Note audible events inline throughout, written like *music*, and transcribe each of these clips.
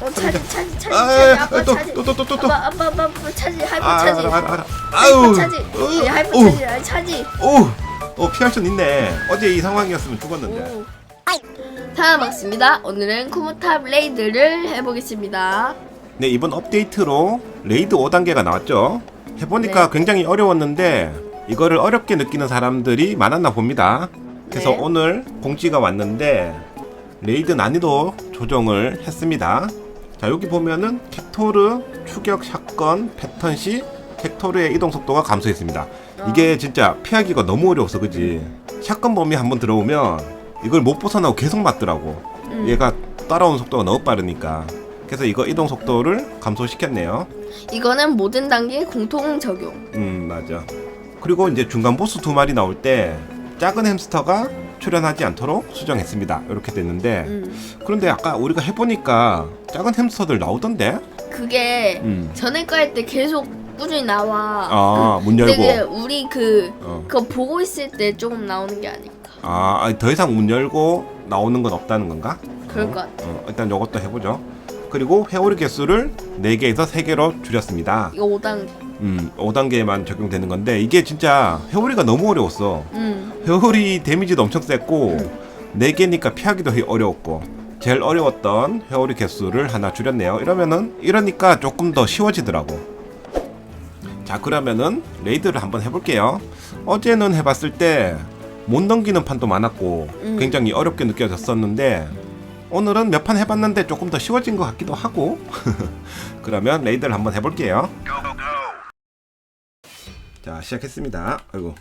어 차지 차지 차지 아, 차지 아빠 또, 차지 또, 또, 또, 또, 또. 아빠 아빠 아빠 아빠 차지 아, 차지 알아, 알아, 알아. 차지 어, 예, 오, 차지 아, 차지 오, 오, 피할 순 있네. 어제 이 상황이었으면 죽었는데. 오. 자 반갑습니다 오늘은 코모탑 레이드를 해보겠습니다 네, 이번 업데이트로 레이드 5단계가 나왔죠. 해보니까 네. 굉장히 어려웠는데 이거를 어렵게 느끼는 사람들이 많았나 봅니다. 그래서 네. 오늘 공지가 왔는데 레이드 난이도 조정을 했습니다. 자, 여기 보면은 캡토르 추격 샷건 패턴 시 캡토르의 이동 속도가 감소했습니다. 이게 진짜 피하기가 너무 어려워서 그지. 샷건 범위 한번 들어오면 이걸 못 벗어나고 계속 맞더라고. 음. 얘가 따라오는 속도가 너무 빠르니까. 그래서 이거 이동 속도를 감소시켰네요. 이거는 모든 단계 공통 적용 음, 맞아. 그리고 이제 중간 보스 두 마리 나올 때 작은 햄스터가 출연하지 않도록 수정했습니다. 이렇게 됐는데 음. 그런데 아까 우리가 해보니까 작은 햄스터들 나오던데? 그게 음. 전에 깔때 계속 꾸준히 나와 아, 문 열고. 근데 우리 그 어. 그거 보고 있을 때 조금 나오는 게 아닐까 아, 아니, 더 이상 문 열고 나오는 건 없다는 건가? 그럴 어, 것 같아 어, 일단 이것도 해보죠. 그리고 회오리 개수를 4개에서 3개로 줄였습니다. 이거 5단계 음, 5단계만 적용되는 건데 이게 진짜 회오리가 너무 어려웠어. 음. 회오리 데미지도 엄청 셌고 4개니까 피하기도 해- 어려웠고 제일 어려웠던 회오리 개수를 하나 줄였네요. 이러면은 이러니까 조금 더 쉬워지더라고. 자 그러면은 레이드를 한번 해볼게요. 어제는 해봤을 때 못 넘기는 판도 많았고 음. 굉장히 어렵게 느껴졌었는데 오늘은 몇 판 해봤는데 조금 더 쉬워진 것 같기도 하고 *laughs* 그러면 레이드를 한번 해볼게요. 자 시작했습니다. 아이고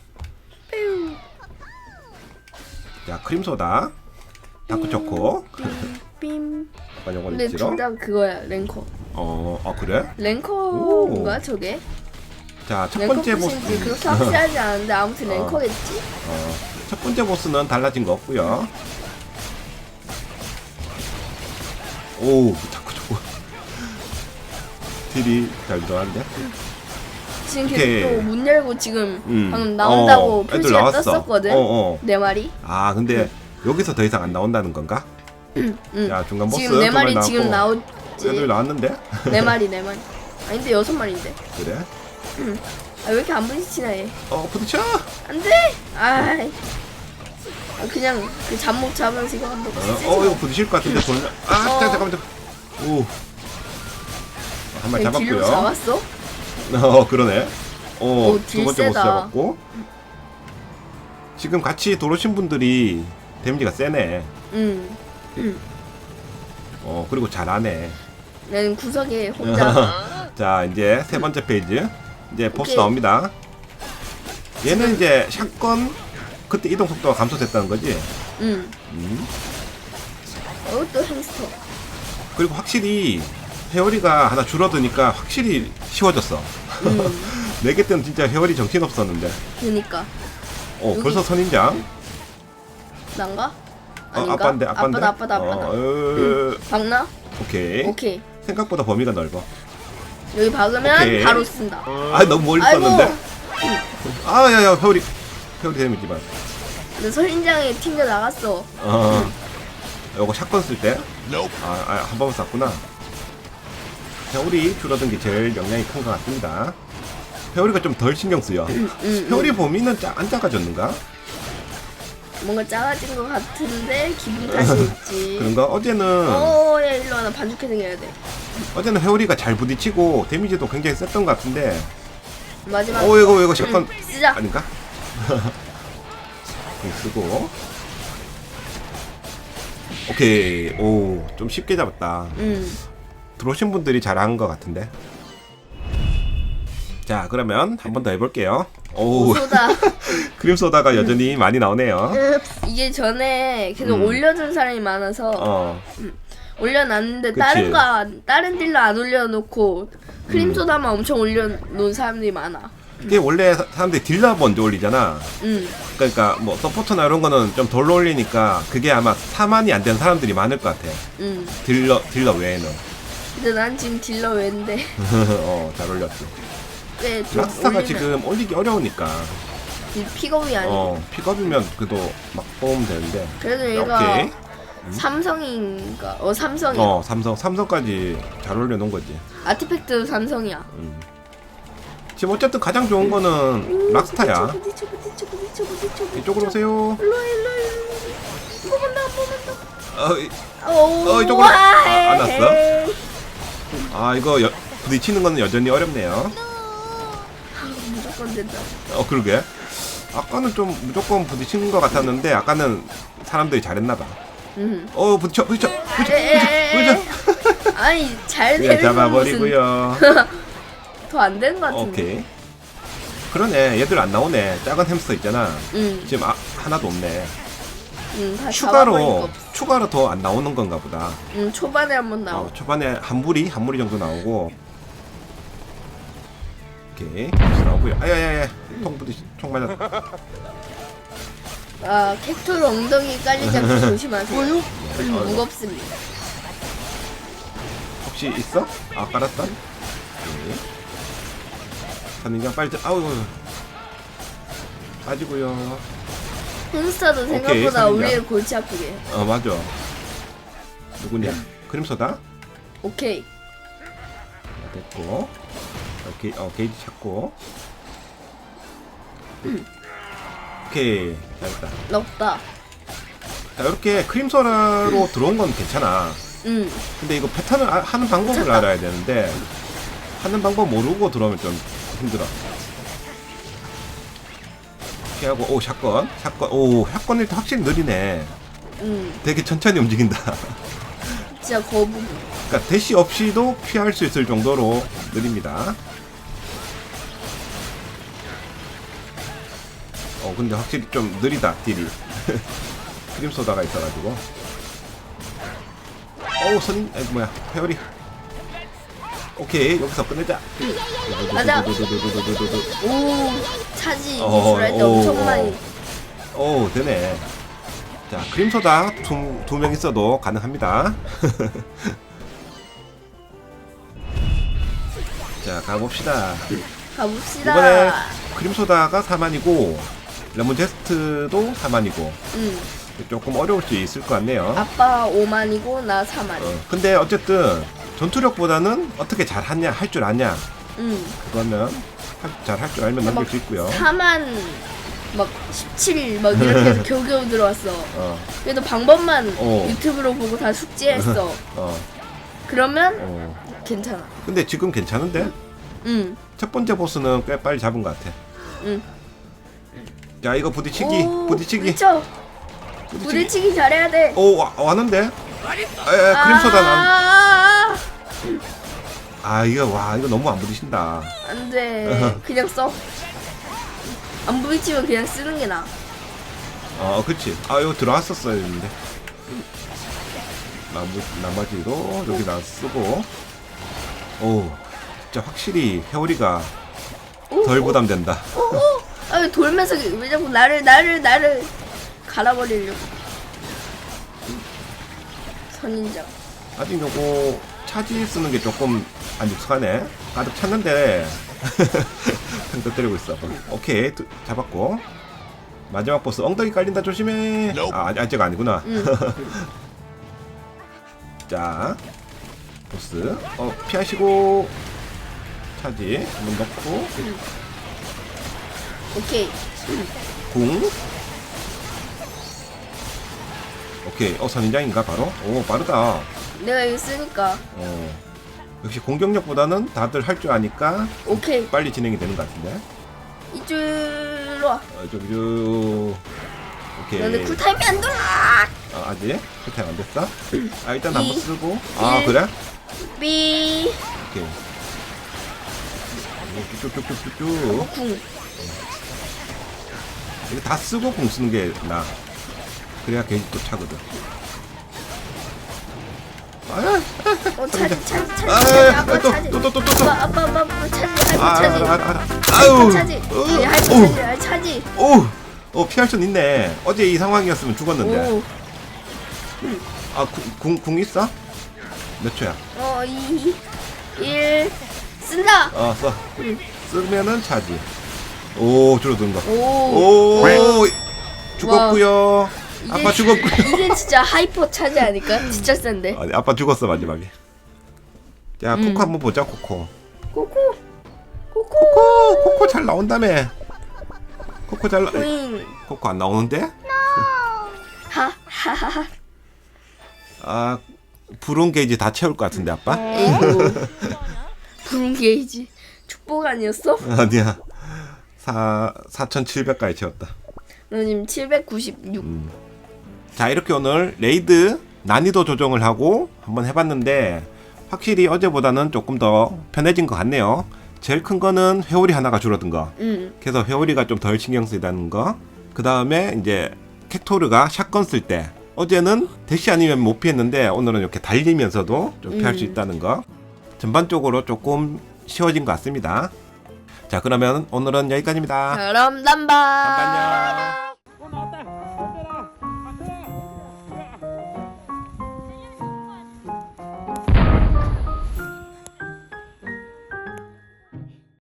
자 크림소다 다크초코 빔 아까 요거 근데 있지로 둘다 그거야 랭커 어, 어 그래? 랭커인가 저게? 자 첫 랭커 번째 보스 보스인지 그렇게 확실하지 않은데 *laughs* 아무튼 어. 랭커겠지? 어, 첫 번째 보스는 달라진 거 없고요 오 다크초코 *laughs* 딜이 잘 들어가는데 지금. 계속 또문 열고 지금 음. 방금 나온다고 어, 애들 나왔어. 떴었거든 어, 어. 네 마리 아 근데 여기서 더 이상 안 나온다는 건가? 응. 야 중간 보스 지금 네두 마리 나왔고. 지금 나오지 애들 나왔는데? 네 마리 네 마리 아닌데 여섯 마리인데 그래? 아 왜 이렇게 안 부딪히나 얘 어 부딪혀! 안 돼 아이 아, 그냥 그 이거 한번 쓰지 어, 어 마. 이거 부딪힐 것 같은데 돌려 아 어. 잠깐 잠깐만 잠깐 오 한 마리 그냥 잡았고요 잡았어? *laughs* 어 그러네. 어, 오, 두 딜 번째 보스 세다. 잡았고. 지금 같이 돌아오신 분들이 데미지가 세네. 응 어 그리고 잘하네. 나는 구석에 혼자 *laughs* 자 이제 세 번째 페이지. 이제 보스 오케이. 나옵니다. 얘는 이제 샷건 그때 이동 속도가 감소됐다는 거지. 응 음. 어, 또 햄스터 그리고 확실히 회오리가 하나 줄어드니까 확실히 쉬워졌어. 응네개 때는 진짜 회오리 정신 없었는데. 그니까 어 여기- 벌써 선인장. 난가? 어, 아닌가? 아 빠인데 아빠인데. 아빠다 아빠다 아빠다 어, 어, 박나? 오케이. 오케이 생각보다 범위가 넓어. 여기 박으면 오케이. 바로 쓴다 아 너무 멀리 아이고. 썼는데. 아야야 회오리 회오리 데미지만. 내 선인장에 튕겨 나갔어 어. 요거 샷건 쓸 때. 아한 번 쐈구나. 회오리 줄어든 게 제일 영향이 큰 것 같습니다. 회오리가 좀 덜 신경 쓰여. 응, 응. 회오리 범위는 짜, 안 작아졌는가? 뭔가 작아진 것 같은데 기분 탓이 있지 *laughs* 그런가? 어제는 어, 야 일로 와나 반죽해 생겨야 돼 어제는 회오리가 잘 부딪히고 데미지도 굉장히 셌던 것 같은데. 마지막 어 이거 이거 샷건 응, 쓰자 아닌가? *laughs* 공 쓰고. 오케이. 오, 좀 쉽게 잡았다. 응 들어오신 분들이 잘한 것 같은데. 자, 그러면 한 번 더 해볼게요. 오, 소다 *laughs* 크림 소다가 여전히 많이 나오네요. 이게 전에 계속 음. 올려준 사람이 많아서 어, 올려놨는데 그치. 다른 거 안- 다른 딜러 안 올려놓고 크림 음. 소다만 엄청 올려놓은 사람들이 많아 이게 원래 사- 사람들이 딜러 먼저 올리잖아. 응 그러니까 뭐 서포터나 이런 거는 좀 덜 올리니까 그게 아마 사만이 안된 사람들이 많을 것 같아. 응. 딜러 딜러 외에는. 근데 난 지금 딜러 왠데 *laughs* 어, 잘. 꽤좀 라스타가 올리면 지금 올리기 어려우니까. 이 픽업이 아니고 어, 픽업이면 그래도 막 뽑으면 되는데. 그래도 자, 얘가 오케이. 삼성인가? 어 삼성이야. 어 삼성 삼성까지 잘 올려 놓은 거지. 아티팩트 삼성이야. 음. 지금 어쨌든 가장 좋은 거는 락스타야. 이쪽으로 오세요. 일로 와 일로 와 일로 와. 뽑았나 안 뽑았나? 어, 이- 오, 어, 이쪽으로. 와, 아, 안 왔어? 아 이거 여, 부딪히는 거는 여전히 어렵네요. 무조건 된다. 어 그러게. 아까는 좀 무조건 부딪히는 것 같았는데 아까는 사람들이 잘했나 봐. 음. 어 부딪혀 부딪혀 부딪혀 에에에에. 부딪혀. 아니 잘 그냥 되는 건 잡아버리고요. 더안 되는 것 같은데. 오케이. 그러네 얘들 안 나오네. 작은 햄스터 있잖아. 응, 지금 아, 하나도 없네. 다 잡아버리니까 추가로. 추가로 더 안 나오는 건가 보다. 응, 초반에 한 번 나오. 어, 초반에 한 무리 한 무리 정도 나오고. 오케이 다시 나오고요. 아야야야 통 부딪 총 맞았다. 아, 캡토르 엉덩이 깔리지 않게 *laughs* 조심하세요. 음, 어이구. 무겁습니다. 혹시 있어? 아 깔았다. 오케이. 선인장 빨리 들- 아우 빠지고요. 오케이, 생각보다 선인장. 우리를 골치 아프게. 해. 어 맞아. 누구냐? 크림소다. 오케이. 됐고. 오케이 어 게이지 찾고. 오케이 잘했다. 없다. 자 이렇게 크림소라로 들어온 건 괜찮아. 응. 근데 이거 패턴을 아- 하는 방법을. 알아야 되는데 하는 방법 모르고 들어오면 좀 힘들어. 피하고 오 샷건 샷건 오 샷건 일단 확실히 느리네. 응. 되게 천천히 움직인다. 진짜 거북이. 그러니까 대시 없이도 피할 수 있을 정도로 느립니다. 어 근데 확실히 좀 느리다 딜이. *laughs* 크림 소다가 있어가지고. 어우 선 아이 뭐야 회오리. 오케이 여기서 끝내자. 맞아. 오 차지 어, 기술할 때 엄청 많이. 오 되네. 자 그림소다 두두 있어도 가능합니다. *laughs* 자 가봅시다. 가봅시다. 이번에 크림소다가 4만이고 레몬 제스트도 4만이고 응. 음. 조금 어려울 수 있을 것 같네요. 아빠 5만이고 나 4만. 어, 근데 어쨌든 전투력보다는 어떻게 잘하냐 할 줄 아냐 응. 그거는 잘 할 줄 알면 넘길 수 있고요. 4만 막 17, 막 이렇게 해서 *laughs* 겨우겨우 들어왔어. 어, 그래도 방법만 어. 유튜브로 보고 다 숙지했어. *laughs* 어, 그러면 어. 괜찮아. 근데 지금 괜찮은데 응. 첫 번째 보스는 꽤 빨리 잡은 것 같아. 응. 자 이거 부딪히기 오, 부딪히기 부딪혀. 부딪히기 잘해야 돼. 오 와, 왔는데? 에 크림 소다 난. 아, 아 이거 와 이거 너무 안 부딪힌다. 안 돼. 그냥 써. 안 부딪히면 그냥 쓰는 게 나아. 어, 그치. 아, 이거 들어왔었어야 했는데. 나무, 나머지도 여기다 쓰고. 오, 진짜 확실히 회오리가 오, 덜 오, 부담된다. 오, 오. 아, 돌면서 왜 자꾸 나를 나를 나를 갈아버리려고. 선인장. 아직 요거 차지 쓰는 게 조금 안 익숙하네. 가득 찼는데. *laughs* 팽떠 때리고 있어. 오케이, 두- 잡았고. 마지막 보스 엉덩이 깔린다 조심해. 아, 아직- 아직 아니구나. 응. *laughs* 자, 보스. 어, 피하시고. 차지 한번 넣고. 오케이. 궁. 오케이. 어, 선인장인가, 바로? 오, 빠르다. 내가 이거 쓰니까. 어. 역시 공격력보다는 다들 할 줄 아니까 오케이. 빨리 진행이 되는 것 같은데. 이쪽으로 와. 어, 저기, 저. 오케이. 근데 쿨타임이 안 돌아. 아, 아직? 세팅 안 됐어? 아, 일단 한번 이, 쓰고. 아, 일. 그래? 삐. 오케이. 쭉쭉쭉쭉쭉. 궁. 이거 다 쓰고 공 쓰는 게 나. 그래야 게이지 또 차거든. 아, 어 차지 차지 차지 아, 차지 아빠 또, 차지. 또, 또, 또, 또, 또. 아빠 아빠 아빠 아빠 차지 아, 할거 차지. 알아, 알아, 알아. 할거 아유, 차지. 할거 오. 차지. 아, 차지. 오, 어 피할 순 있네. 어제 이 상황이었으면 죽었는데. 오. 아, 궁, 궁 있어? 몇 초야? 어, 2, 1, 쓴다! 어, 써. 응. 쓰면은 차지. 오, 줄어든 거. 오, 오, 죽었고요. 아 빠 죽었고. *laughs* 이게 진짜 하이퍼 차지 아닐까? 진짜 센데. 아니, 아빠 죽었어 마지막에. 자 음. 코코 한번 보자 코코. 코코. 코코. 코코 코코 잘 나온다며. 코코 잘 나. 윙. 코코 안 나오는데? 하하하. 아 불운 게이지 다 채울 것 같은데 아빠? 에이구. *laughs* 부른 게이지. 축복 아니었어? 아니야. 4 4,700까지 채웠다. 너 지금 796. 자 이렇게 오늘 레이드 난이도 조정을 하고 한번 해봤는데 확실히 어제보다는 조금 더 편해진 것 같네요. 제일 큰 거는 회오리 하나가 줄어든 거. 응. 그래서 회오리가 좀 덜 신경 쓰이다는 거. 그 다음에 이제 캡토르가 샷건 쓸 때 어제는 대시 아니면 못 피했는데 오늘은 이렇게 달리면서도 좀 피할 수 음. 있다는 거. 전반적으로 조금 쉬워진 것 같습니다. 자 그러면 오늘은 여기까지입니다. 그럼 남바. 안녕.